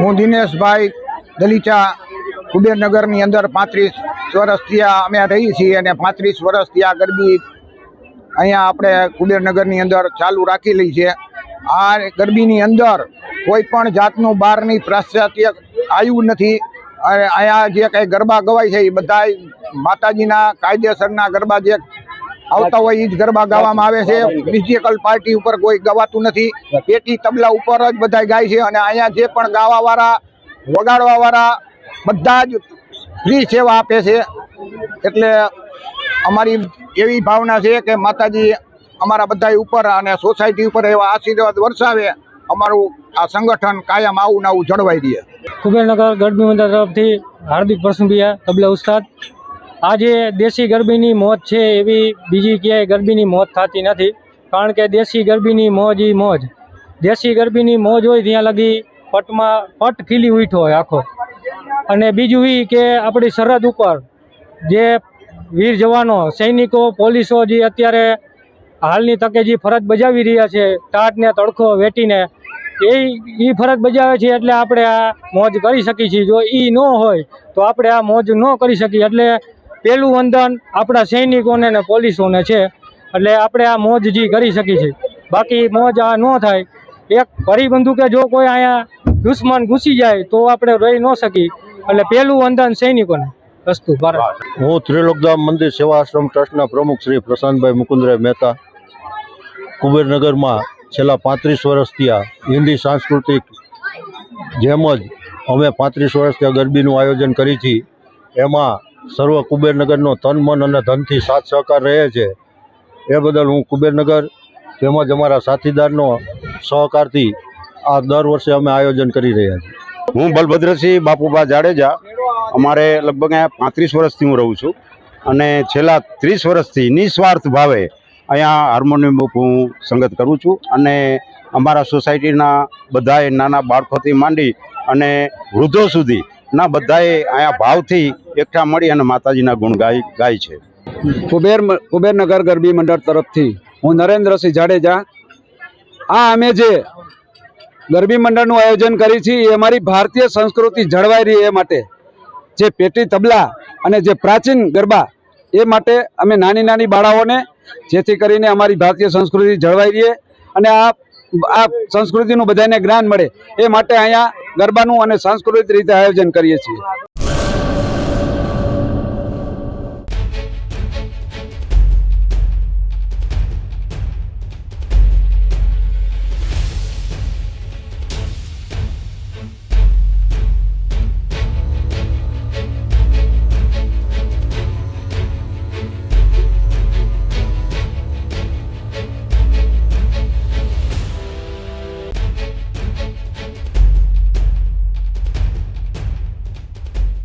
હું દિનેશભાઈ દલીચા કુબેરનગરની અંદર પાંત્રીસ વર્ષથી આ અમે રહીએ છીએ અને પાંત્રીસ વર્ષથી આ ગરબી અહીંયા આપણે કુબેરનગરની અંદર ચાલુ રાખેલી છે. આ ગરબીની અંદર કોઈ પણ જાતનું બહારની પાશ્ચાત્ય આવ્યું નથી. અને અહીંયા જે કંઈ ગરબા ગવાય છે એ બધા માતાજીના કાયદેસરના ગરબા જે આવતા હોય એ જ ગરબા ગાવામાં આવે છે. મ્યુઝિકલ પાર્ટી ઉપર કોઈ ગવાતું નથી. પેટી તબલા ઉપર જ બધા ગાય છે અને અહીંયા જે પણ ગાવાવાળા વગાડવાવાળા બધા જ ફ્રી સેવા આપે છે. એટલે અમારી એવી ભાવના છે કે માતાજી અમારા બધા ઉપર અને સોસાયટી ઉપર એવા આશીર્વાદ વરસાવે અમારું આ સંગઠન કાયમ આવું ને આવું જળવાઈ રહે. કુબેરનગર ગઢબી મંદિર તરફથી હાર્દિક પ્રસંગિયા તબલા ઉસ્તાદ. આજે દેશી ગરબીની મોજ છે એવી બીજી ક્યાંય ગરબીની મોજ થતી નથી. કારણ કે દેશી ગરબીની મોજ ઈ મોજ. દેશી ગરબીની મોજ હોય ત્યાં લગી પટમાં પટ ખીલી ઉઠો હોય આખો. અને બીજું એ કે આપણી સરહદ ઉપર જે વીર જવાનો, સૈનિકો, પોલીસો જે અત્યારે હાલની તકે જે ફરજ બજાવી રહ્યા છે, ટાટને તડકો વેટીને, એ એ ફરજ બજાવે છે એટલે આપણે આ મોજ કરી શકીએ છીએ. જો એ ન હોય તો આપણે આ મોજ ન કરી શકીએ. એટલે પહેલું વંદન આપણા સૈનિકોને ને પોલીસોને છે. એટલે આપણે આ મોજ જે કરી શકીએ છીએ બાકી મોજ આ ન થાય. એક ભરી બંદૂકે જો કોઈ અહીંયા દુશ્મન ઘૂસી જાય તો આપણે રહી ન શકી. એટલે પહેલું વંદન સૈનિકોને. વસ્તુ ભારત. હું ત્રિલોકધામ મંદિર સેવા આશ્રમ ટ્રસ્ટના પ્રમુખ શ્રી પ્રશાંતભાઈ મુકુંદરાય મહેતા. કુબેરનગરમાં છેલ્લા પાંત્રીસ વર્ષથી આ હિન્દી સાંસ્કૃતિક જેમ જ અમે પાંત્રીસ વર્ષથી ગરબીનું આયોજન કરી છીએ એમાં સર્વ કુબેરનગરનો તન મન અને ધનથી સાથ સહકાર રહે છે. એ બદલ હું કુબેરનગર તેમજ અમારા સાથીદારનો સહકારથી આ દર વર્ષે અમે આયોજન કરી રહ્યા છીએ. હું બલભદ્રસિંહ બાપુભા જાડેજા, અમારે લગભગ અહીંયા પાંત્રીસ વર્ષથી હું રહું છું અને છેલ્લા ત્રીસ વર્ષથી નિસ્વાર્થ ભાવે અહીંયા હાર્મોનિયમ હું સંગત કરું છું અને અમારા સોસાયટીના બધાએ નાના બાળકોથી માંડી અને વૃદ્ધો સુધી ના, બધાએ અહીંયા ભાવથી એકઠા મળી અને માતાજીના ગુણ ગાય ગાય છે. કુબેર કુબેરનગર ગરબી મંડળ તરફથી હું નરેન્દ્રસિંહ જાડેજા. આ અમે જે ગરબી મંડળનું આયોજન કરી છે, એ અમારી ભારતીય સંસ્કૃતિ જળવાઈ રહી એ માટે. જે પેટી તબલા અને જે પ્રાચીન ગરબા, એ માટે અમે નાની નાની બાળાઓને જેથી કરીને અમારી ભારતીય સંસ્કૃતિ જળવાઈ રહીએ અને આ આ સંસ્કૃતિનું બધાને જ્ઞાન મળે. એ માટે અહીંયા ગરબાનું અને સાંસ્કૃતિક રીતે આયોજન કરીએ છીએ.